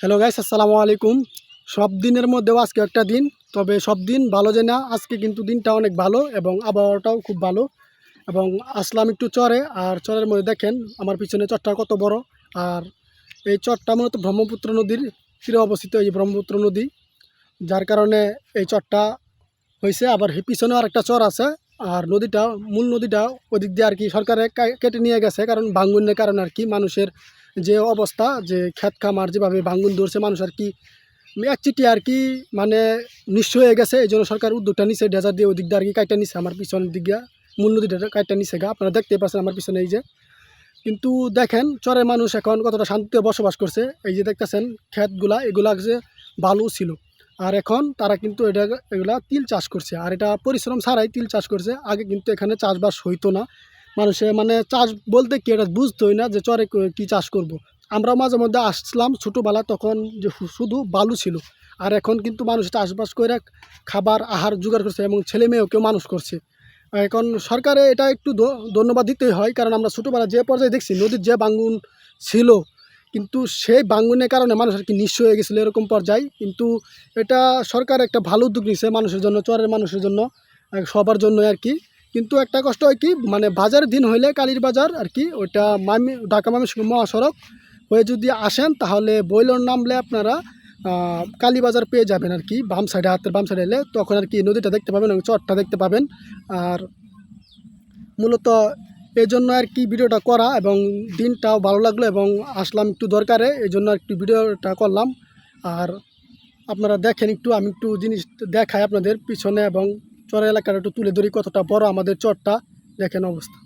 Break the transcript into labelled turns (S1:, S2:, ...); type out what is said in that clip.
S1: Hello guys আসসালামু আলাইকুম। সব দিনের মধ্যেও আজকে একটা দিন, তবে সব দিন ভালো যে না, আজকে কিন্তু দিনটা অনেক ভালো এবং আবহাওয়াটাও খুব ভালো। এবং আসলাম একটু চরে, আর চরের মধ্যে দেখেন, আমার পিছনে চরটা কত বড়, আর এই চরটা মূলত ব্রহ্মপুত্র নদীর তীরে অবস্থিত, এই ব্রহ্মপুত্র নদী। যার কারণে এই চরটা হয়েছে আবার পিছনেও আরেকটা চর আছে, আর নদীটা, মূল নদীটা ওদিক দিয়ে আর কি সরকারে কেটে নিয়ে গেছে, কারণ ভাঙ্গনের কারণে আর কি মানুষের যে অবস্থা, যে ক্ষেত খামার যেভাবে ভাঙ্গুন ধরছে, মানুষ আর কি, এক চিটি আর কি মানে নিঃস্ব হয়ে গেছে। এই জন্য সরকার উদ্যোগটা নিছে ডেজার দিয়ে ওই দিয়ে আর কি কাইটা আমার পিছনের দিক দিয়ে। মূল নদীটা কাইটা নিছে গা, আপনারা দেখতে পাচ্ছেন আমার পিছনে এই যে। কিন্তু দেখেন, চরের মানুষ এখন কতটা শান্তিতে বসবাস করছে। এই যে দেখতেছেন, ক্ষেতগুলা, এগুলা যে ভালো ছিল। আর এখন তারা কিন্তু এটা, এগুলা তিল চাষ করছে। আর এটা পরিশ্রম ছাড়াই তিল চাষ করছে। আগে কিন্তু এখানে চাষবাস হইতো না। মানুষে মানে চাষ বলতে কি এটা বুঝতোই না যে চরে ক- চাষ করব। আমরা মাঝে মধ্যে আসলাম ছোটোবেলা তখন যে শুধু বালু ছিল। আর এখন কিন্তু মানুষ চাষবাস করে খাবার, আহার জোগাড় করছে এবং ছেলে মেয়েকেও মানুষ করছে। এখন সরকারে এটা একটু ধন্যবাদ দিতেই হয়, কারণ আমরা ছোটোবেলা যে পর্যায়ে দেখছি নদীর যে বাঙ্গুন ছিল, কিন্তু সেই বাঙ্গুনের কারণে মানুষ আর কি নিঃস্ব হয়ে গেছিল এরকম পর্যায়ে। কিন্তু এটা সরকার একটা ভালো উদ্যোগ নিছে মানুষের জন্য, চরের মানুষের জন্য সবার জন্য আর কি। কিন্তু একটা কষ্ট হয় কি মানে বাজার দিন হইলে কালীর বাজার আর কি, ওইটা মামি, ঢাকা ময়মনসিংহ মহাসড়ক হয়ে যদি আসেন, তাহলে বইলর নামলে আপনারা কালীবাজার পেয়ে যাবেন আর কি, বাম সাইডে, হাতের বাম সাইডে এলে, তখন আর কি নদীটা দেখতে পাবেন এবং চরটা দেখতে পাবেন। আর মূলত এই জন্য আর কি ভিডিওটা করা এবং দিনটাও ভালো লাগল এবং আসলাম একটু দরকারে এই জন্য একটু ভিডিওটা করলাম। আর আপনারা দেখেন একটু, আমি একটু জিনিস দেখাই আপনাদের পিছনে এবং চর এলাকাটা একটু তুলে ধরি কতটা বড় আমাদের চরটা দেখেন অবস্থা।